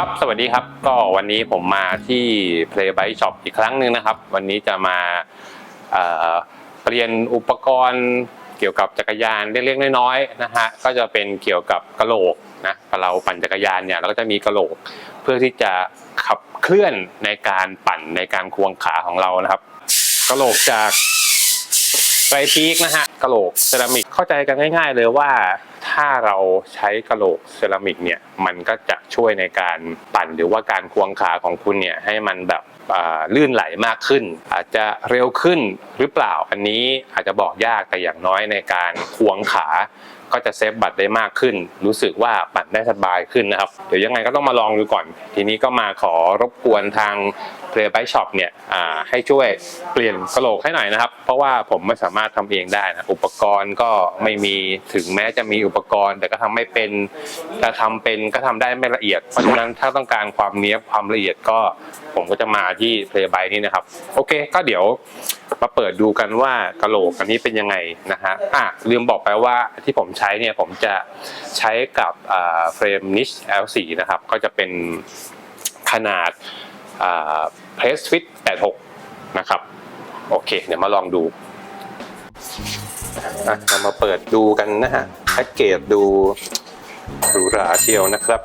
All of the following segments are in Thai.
ครับสวัสดีครับก็วันนี้ผมมาที่ Play Bike Shop อีกครั้งหนึ่งนะครับ วันนี้จะมาเอ่อเรียนอุปกรณ์เกี่ยวกับจักรยานเล็กๆน้อยๆนะฮะก็จะเป็นเกี่ยวกับกระโหลกนะเราปั่นจักรยานเนี่ยเราก็จะมีกระโหลก เพื่อที่จะขับเคลื่อนในการปั่นในการควงขาของเรานะครับกระโหลกจากไตรพีกนะฮะกระโหลกเซรามิกเข้าใจกันง่าย ๆ เลยว่า ถ้าเราใช้กระโหลกเซรามิกเนี่ยมันก็จะช่วยในการปั่นหรือว่าการควงขาของคุณเนี่ยให้มันแบบลื่นไหลมากขึ้น อาจจะเร็วขึ้นหรือเปล่าอันนี้อาจจะบอกยากแต่อย่างน้อยในการควงขาก็จะเซฟบัตรได้มากขึ้น รู้สึกว่าปั่นได้สบายขึ้นนะครับ เดี๋ยวยังไงก็ต้องมาลองดูก่อน ทีนี้ก็มาขอรบกวนทาง Play by Shop เนี่ยอ่าให้ช่วยเปลี่ยนกระโหลกให้หน่อยนะครับ เพราะว่าผมไม่สามารถทำเองได้นะอุปกรณ์ก็ไม่มีถึงแม้จะมีอุปกรณ์ แต่ก็ทำไม่เป็นจะทำเป็นก็ทำได้ไม่ละเอียด เพราะฉะนั้นถ้าต้องการความเนี้ยบความละเอียดก็ผมก็จะมาที่ Play by นี่นะครับ โอเค ก็เดี๋ยวมาเปิดดูกันว่ากระโหลกอันนี้เป็นยังไงนะฮะอะลืมบอกไปว่าที่ผมใช้เนี่ยผมจะใช้กับเฟรมนิช L4 นะครับ ก็จะเป็นขนาดอ่า Press Fit 86 นะครับ โอเค เดี๋ยวมาลองดูอะเรามาเปิดดูกันนะฮะแพ็กเกจดูหรูหราเชียวนะครับ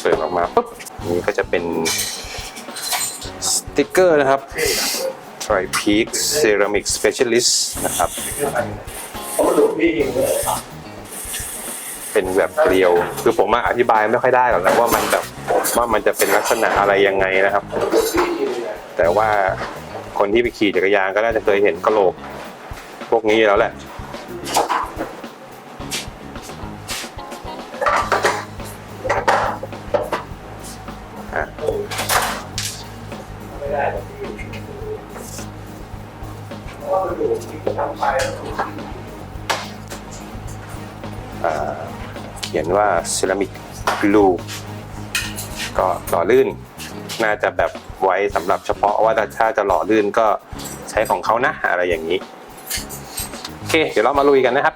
เปิดออกมาปุ๊บนี่ก็จะเป็นสติกเกอร์นะครับ Tri Peak Ceramic Specialist นะครับ เป็นแบบเกลียว คือผมมาอธิบายไม่ค่อยได้หรอกนะว่ามันแบบว่ามันจะเป็นลักษณะอะไรยังไงนะครับ แต่ว่าคนที่ไปขี่จักรยานก็น่าจะเคยเห็นกระโหลก พวกนี้แล้วแหละ ยนว่าเซรามิกบลูก็หล่อลื่น น่าจะแบบไว้สำหรับเฉพาะว่าถ้าจะหล่อลื่นก็ใช้ของเขานะอะไรอย่างนี้ โอเค เดี๋ยวเรามาลุยกันนะครับ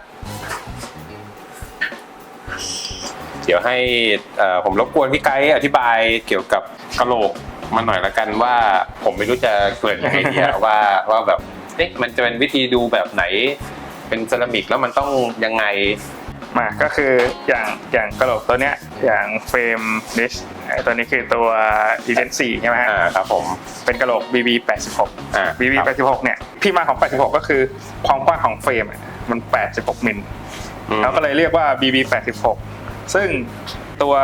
เดี๋ยวให้เอ่อผมรบกวนพี่ไกด์อธิบายเกี่ยวกับกะโหลกมาหน่อยละกันว่าผมไม่รู้จะเกริ่นยังไงดีอะว่าว่าแบบเอ๊ะมันจะเป็นวิธีดูแบบไหน เป็นเซรามิกแล้วมันต้องยังไง มาก็คืออย่างอย่างกระโหลกตัวเนี้ยอย่างเฟรมดิชไอ้ตัวนี้คือตัว e g e n 4ใช่ไหมฮะอ่าครับผมเป็นกระโหลก BB 86อ่า BB ครับ86เนี่ยที่มาของ 86 ก็คือความกว้างของเฟรมอะมัน 86มิลอืม เขาก็เลยเรียกว่า BB 86ซึ่งตัว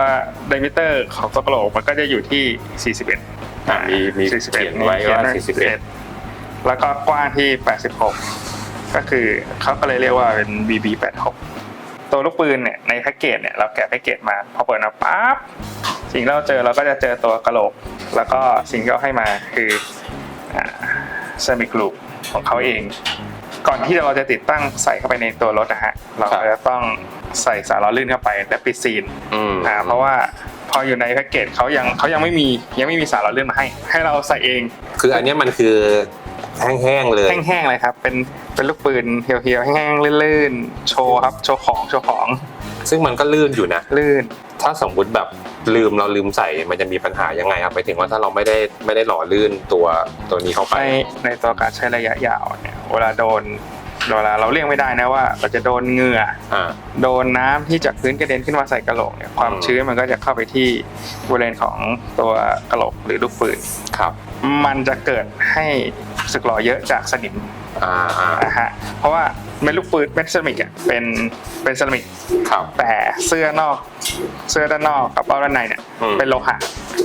ไดมิเตอร์ของตัวกระโหลกมันก็จะอยู่ที่ 41 อ่ามีมีเขียนไว้ว่า41 แล้วก็กว้างที่ 86 ก็คือเขาก็เลยเรียกว่าเป็น BB 86 ตัวลูกปืนเนี่ยในแพ็กเกจเนี่ยเราแกะแพ็กเกจมาพอเปิดมาปั๊บสิ่งที่เราเจอเราก็จะเจอตัวกระโหลก แล้วก็สิ่งที่เขาให้มาคือเซมิกลูปของเขาเอง ก่อนที่เราจะติดตั้งใส่เข้าไปในตัวรถนะฮะเราครับจะต้องใส่สารล้อลื่นเข้าไปและปิดซีนอืมอ่าเพราะว่าพออยู่ในแพ็กเกจเขายังเขายังไม่มียังไม่มีสารล้อลื่นมาให้ ให้เราใส่เอง คืออันเนี้ยมันคือแห้งๆเลยแห้งๆเลยครับ เป็น เป็นลูกปืนเหี่ยวๆแห้งๆลื่นๆโชว์ครับ โชว์ของโชว์ของซึ่งมันก็ลื่นอยู่นะ ลื่น ถ้าสมมุติแบบลืมเราลืมใส่มันจะมีปัญหายังไงครับไปถึงว่าถ้าเราไม่ได้ไม่ได้หล่อลื่นตัวตัวนี้เข้าไป ในในตัวการใช้ระยะยาวเนี่ยเวลาโดนเวลาเราเลี่ยงไม่ได้นะว่า เราจะโดนเหงื่ออ่าโดนน้ำที่จากพื้นกระเด็นขึ้นมาใส่กระโหลกเนี่ยความอืมชื้นมันก็จะเข้าไปที่บริเวณของตัวกระโหลกหรือลูกปืนครับ มันจะเกิดให้ สึกหล่อเยอะจากสนิมอ่าอ่านะฮะเพราะว่าเม็ดลูกปืนเม็ดเซรามิกอะเป็นเป็นเซรามิกครับแต่เสื้อนอกเสื้อด้านนอกกับเป้าด้านในเนี่ยอืมเป็นโลหะ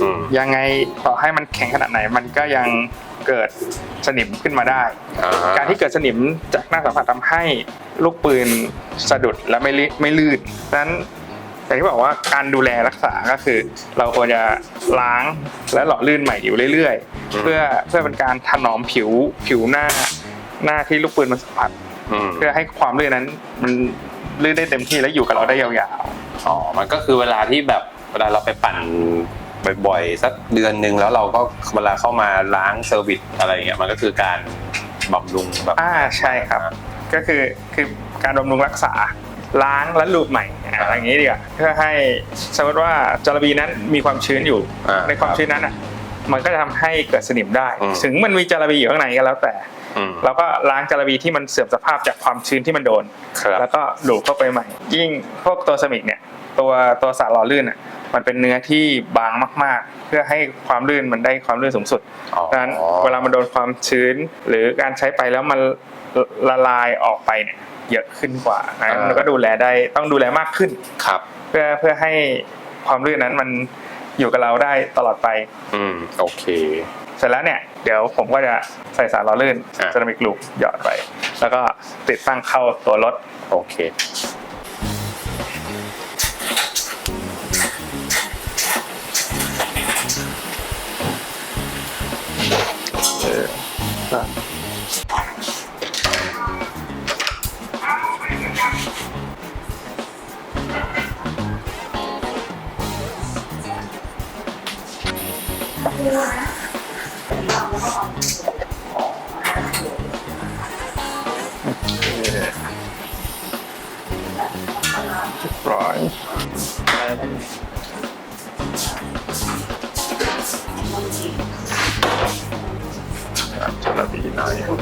อืมยังไงต่อให้มันแข็งขนาดไหน มันก็ยังเกิดสนิมขึ้นมาได้ อ่าการที่เกิดสนิมจากหน้าสัมผัสทำให้ลูกปืนสะดุดและไม่ลิไม่ลื่นดังนั้น อย่างที่บอกว่าการดูแลรักษาก็คือ เราควรจะล้างและหล่อลื่นใหม่อยู่เรื่อยๆ เพื่อเพื่อเป็นการถนอมผิวผิวหน้าหน้าที่ลูกปืนมันสัมผัสอืมเพื่อให้ความลื่นนั้นมันลื่นได้เต็มที่และอยู่กับเราได้ยาวอ๋อมันก็คือเวลาที่แบบเวลาเราไปปั่นบ่อยๆสักเดือนหนึ่งแล้วเราก็เวลาเข้ามาล้างเซอร์วิสอะไรเงี้ยมันก็คือการบำรุงแบบๆอ่าใช่ครับ ก็คือคือการบำรุงรักษาล้างและลูบใหม่ อ่าอย่างนี้ดีกว่าเพื่อให้สมมติว่าจระบีนั้นมีความชื้นอยู่ อ่าในความชื้นนั้นอะมันก็จะทำให้เกิดสนิมได้ อืม ถึงมันมีจระบีอยู่ข้างในก็แล้วแต่ อืม เราก็ล้างจระบีที่มันเสื่อมสภาพจากความชื้นที่มันโดน ครับ แล้วก็ดูดเข้าไปใหม่ ยิ่งพวกตัวเซรามิกเนี่ย ตัวตัวสารหล่อลื่นอะ มันเป็นเนื้อที่บางมาก ๆ เพื่อให้ความลื่นมันได้ความลื่นสูงสุดอ๋อ ดังนั้นเวลามันโดนความชื้น หรือการใช้ไปแล้วมันละละลายออกไปเนี่ย เยอะขึ้นกว่านะมันก็ดูแลได้ต้องดูแลมากขึ้นครับ เพื่อเพื่อให้ความลื่นนั้นมันอยู่กับเราได้ตลอดไป อืมโอเค เสร็จแล้วเนี่ย เดี๋ยวผมก็จะใส่สารหล่อลื่นอะเซรามิกลูกหยอดไป แล้วก็ติดตั้งเข้าตัวรถ โอเค ร้อยจระบีหน่อยโอ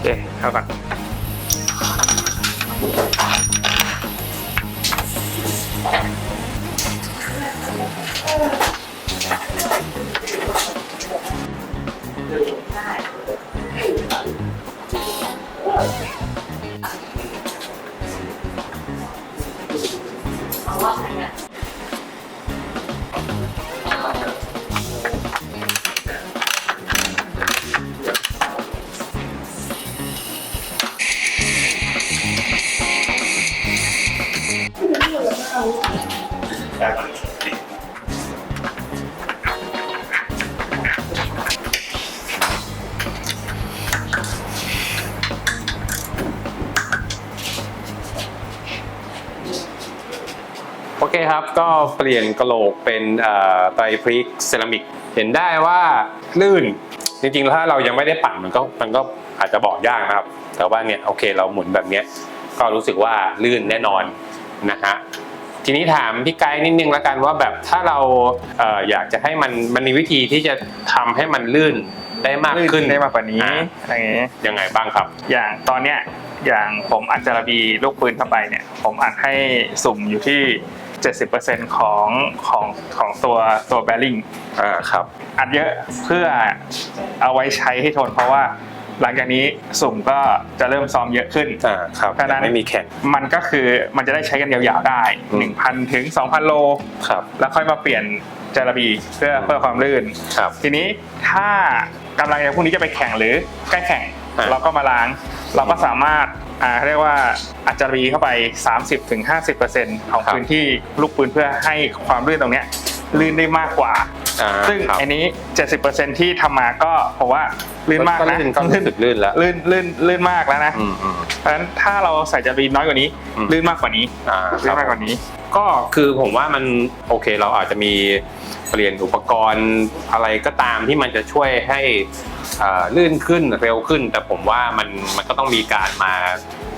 เคเข้ากัน โอ เคครับก็เปลี่ยนกระโหลกเป็นเอ่อไตรพริกเซรามิก เห็นได้ว่าลื่นจริงๆ ถ้าเรายังไม่ได้ปั่นมันก็มันก็อาจจะบอกยากนะครับ แต่ว่าเนี่ยโอเคเราหมุนแบบเนี้ยก็รู้สึกว่าลื่นแน่นอนนะฮะทีนี้ถามพี่ไกด์นิดนึงแล้วกันว่าแบบถ้าเราเอ่ออยากจะให้มันมันมีวิธีที่จะทำให้มันลื่นได้มากขึ้นได้มากกว่านี้อ่าอะไรอย่างเงี้ยยังไงบ้างครับ อย่างตอนเนี้ยอย่างผมอัดจารบีลูกปืนเข้าไปเนี่ย ผมอัดให้สุ่มอยู่ที่ 70%ของของของตัวตัวแบริ่งอ่าครับอัดเยอะเพื่อเอาไว้ใช้ให้ทนเพราะว่าหลังจากนี้สุ่มก็จะเริ่มซ้อมเยอะขึ้นอ่าครับเพราะฉะนั้นไม่มีแข่งมันก็คือมันจะได้ใช้กันยาวๆได้อืม1,000 ถึง 2,000 โลครับแล้วค่อยมาเปลี่ยนจารบีเพื่อเพื่อความลื่นครับทีนี้ถ้ากำลังจะพรุ่งนี้จะไปแข่งหรือใกล้แข่ง อะ เราก็มาล้าง เราก็สามารถอ่าเรียกว่าอัดจารบีเข้าไป 30-50%ของพื้นที่ลูกปืนเพื่อให้ความลื่นตรงเนี้ยลื่นได้มากกว่า อ่าซึ่งครับ อันนี้ 70%ที่ทำมาก็ผมว่า ลื่นมากนะลื่นก็รู้สึกลื่นแล้วลื่นลื่นลื่นมากแล้วนะอืมอืมเพราะฉะนั้นถ้าเราใส่จารบีน้อยกว่านี้อืมลื่นมากกว่านี้อ่าคลื่รันบมากกว่านี้ ก็คือผมว่ามันโอเคเราอาจจะมีเปลี่ยนอุปกรณ์อะไรก็ตามที่มันจะช่วยให้อ่าลื่นขึ้นเร็วขึ้น แต่ผมว่ามันมันก็ต้องมีการมา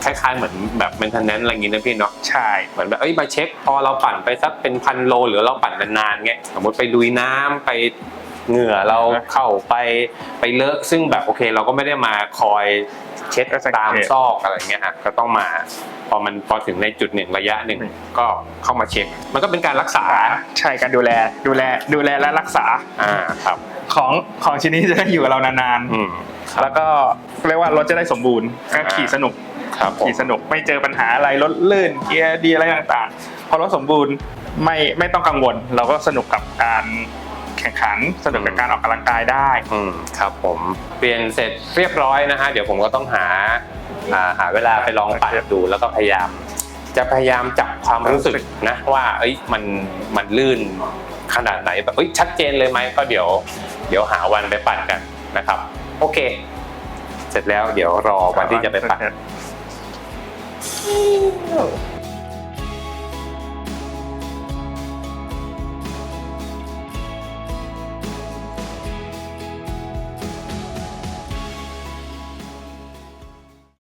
คล้ายๆเหมือนแบบเมนเทนแนนอะไรอย่างงี้นะพี่เนาะใช่เหมือนแบบเอ้ยมาเช็ค พอเราปั่นไปสักเป็นพันโล หรือเราปั่นนานๆเงี้ยสมมติไปลุยน้ำไป เหงื่อเราเข้าไปไปเลอะซึ่งแบบโอเค เราก็ไม่ได้มาคอยเช็ดตามซอกอะไรเงี้ยอะก็ต้องมาพอมันพอถึงในจุดหนึ่งระยะหนึ่งก็เข้ามาเช็ค มันก็เป็นการรักษาใช่การดูแลดูแลดูแลและรักษาอ่าครับของของชิ้นนี้จะได้อยู่กับเรานานอืมๆแล้วก็เรียกว่ารถจะได้สมบูรณ์ก็ขี่สนุกครับผมขี่สนุกไม่เจอปัญหาอะไรรถลื่นเกียร์ดีอะไรต่างๆ พอรถสมบูรณ์ไม่ไม่ต้องกังวล เราก็สนุกกับการ แข่งขันสนุกกับการออกกำลังกายได้อืมครับผมเปลี่ยนเสร็จเรียบร้อยนะฮะเดี๋ยวผมก็ต้องหาอ่าหาเวลาไปลองปั่นดูแล้วก็พยายาม จะพยายามจับความรู้สึกนะว่าเอ้ยมันมันลื่นขนาดไหนแบบเอ้ยชัดเจนเลยไหมก็เดี๋ยว เดี๋ยวหาวันไปปั่นกันนะครับ โอเค เสร็จแล้วเดี๋ยวรอวันที่จะไปปั่น